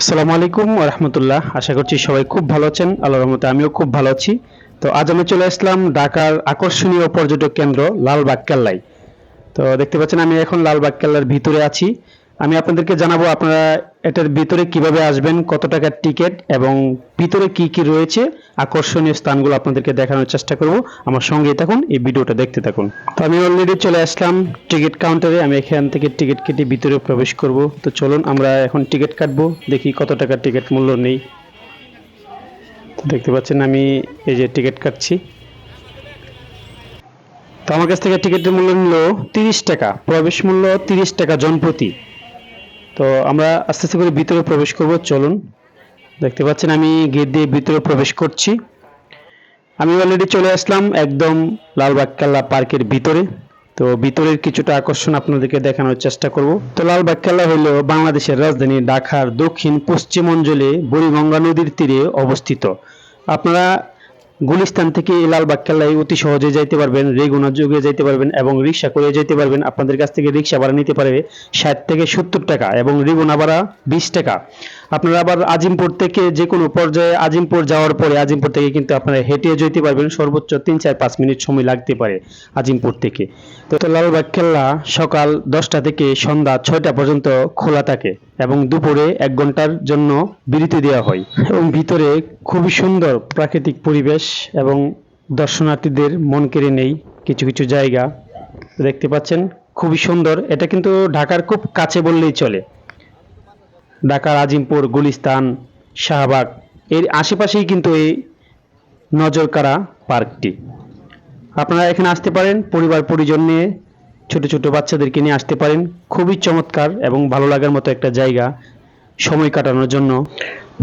আসসালামু আলাইকুম রহমতুল্লাহ। আশা করছি সবাই খুব ভালো আছেন। আল্লাহ রহমতে আমিও খুব ভালো আছি। তো আজ আমি চলে আসলাম ঢাকার আকর্ষণীয় পর্যটক কেন্দ্র লালবাগ কেল্লায়। তো দেখতে পাচ্ছেন আমি এখন লালবাগ কেল্লার ভিতরে আছি। আমি আপনাদেরকে জানাব আপনারা এটার ভিতরে কীভাবে আসবেন, কত টাকার টিকিট এবং ভিতরে কি কি রয়েছে, আকর্ষণীয় স্থানগুলো আপনাদেরকে দেখানোর চেষ্টা করব। আমার সঙ্গে থাকুন, এই ভিডিওটা দেখতে থাকুন। তো আমি অলরেডি চলে আসলাম টিকিট কাউন্টারে আমি এখান থেকে টিকিট কেটে ভিতরে প্রবেশ করব। তো চলুন, আমরা এখন টিকিট কাটবো, দেখি কত টাকার টিকিট মূল্য নেই। দেখতে পাচ্ছেন, আমি এই যে টিকিট কাটছি। তো আমার কাছ থেকে টিকিটের মূল্য নিল তিরিশ টাকা, প্রবেশ মূল্য তিরিশ টাকা, জনপ্রতি। তো আমরা আস্তে আস্তে করে ভিতরে প্রবেশ করব, চলুন। দেখতে পাচ্ছেন আমি গেট দিয়ে ভিতরে প্রবেশ করছি। আমি অলরেডি চলে আসলাম একদম লালবাগ কেল্লা পার্কের ভিতরে। তো ভিতরের কিছুটা আকর্ষণ আপনাদেরকে দেখানোর চেষ্টা করব। তো লালবাগ কেল্লা হলো বাংলাদেশের রাজধানী ঢাকার দক্ষিণ পশ্চিম অঞ্চলে বুড়িগঙ্গা নদীর তীরে অবস্থিত। আপনারা গুলিস্তান থেকে লালবাগ কেল্লায় অতি সহজে যাইতে পারবেন, রেগুনা যুগে যাইতে পারবেন এবং রিক্সা করে যেতে পারবেন। আপনাদের কাছ থেকে রিক্সা ভাড়া নিতে পারবে ষাট থেকে সত্তর টাকা এবং রেগুনা ভাড়া বিশ টাকা। আপনারা আবার আজিমপুর থেকে যে কোনো পর্যায়ে আজিমপুর যাওয়ার পরে আজিমপুর থেকে কিন্তু আপনারা হেঁটে যেতে পারবেন। সর্বোচ্চ তিন চার পাঁচ মিনিট সময় লাগতে পারে আজিমপুর থেকে। তো লালবাগ কেল্লা সকাল দশটা থেকে সন্ধ্যা ছয়টা পর্যন্ত খোলা থাকে এবং দুপুরে এক ঘণ্টার জন্য বিরতি দেওয়া হয়। এবং ভিতরে খুবই সুন্দর প্রাকৃতিক পরিবেশ এবং দর্শনার্থীদের মন কেড়ে নেই কিছু কিছু জায়গা। দেখতে পাচ্ছেন? খুবই সুন্দর। এটা কিন্তু ঢাকার খুব কাছে বললেই চলে। ঢাকার আজিমপুর গুলিস্তান, শাহবাগ। এর আশেপাশেই কিন্তু এই নজরকাড়া পার্কটি। আপনারা এখানে আসতে পারেন, পরিবার পরিজন নিয়ে ছোট ছোট বাচ্চাদেরকে নিয়ে আসতে পারেন। খুবই চমৎকার এবং ভালো লাগার মতো একটা জায়গা সময় কাটানোর জন্য।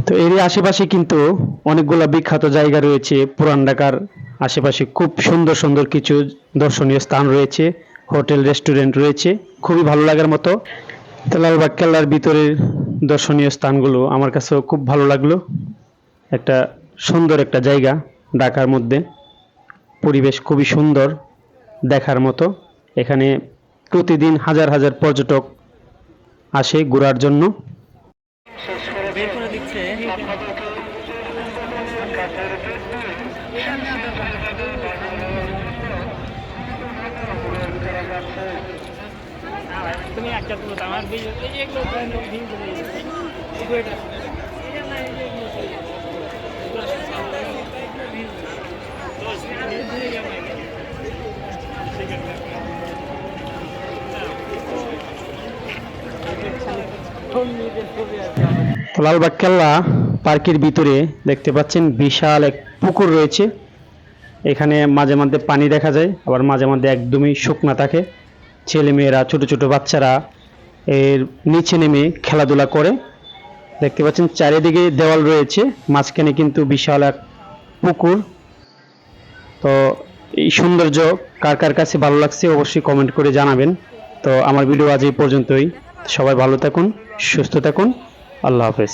তো এর আশেপাশে কিন্তু অনেকগুলো বিখ্যাত জায়গা রয়েছে। পুরান ঢাকার আশেপাশে খুব সুন্দর সুন্দর কিছু দর্শনীয় স্থান রয়েছে। হোটেল, রেস্টুরেন্ট রয়েছে। খুবই ভালো লাগার মতো। লালবাগ কেল্লার ভিতরের দর্শনীয় স্থানগুলো আমার কাছেও খুব ভালো লাগল। একটা সুন্দর একটা জায়গা ঢাকার মধ্যে। পরিবেশ খুবই সুন্দর দেখার মতো। এখানে প্রতিদিন হাজার হাজার পর্যটক আসে ঘোরার জন্য। করে দিচ্ছে তুমি একটা তুলো আমার লালবাগ কেল্লা পার্কের ভিতরে দেখতে পাচ্ছেন বিশাল এক পুকুর রয়েছে। এখানে মাঝে মধ্যে পানি দেখা যায়, আবার মাঝে মধ্যে একদমই শুকনা থাকে। ছেলে মেয়েরা, ছোট ছোট বাচ্চারা এর নিচে নেমে খেলাধুলা করে। দেখতে পাচ্ছেন চারিদিকে দেওয়াল রয়েছে, মাঝখানে কিন্তু বিশাল এক পুকুর। তো এই সৌন্দর্য কার কার কাছে ভালো লাগছে অবশ্যই কমেন্ট করে জানাবেন। তো আমার ভিডিও আজ এই পর্যন্তই। সবাই ভালো থাকুন, সুস্থ থাকুন। আল্লাহ হাফেজ।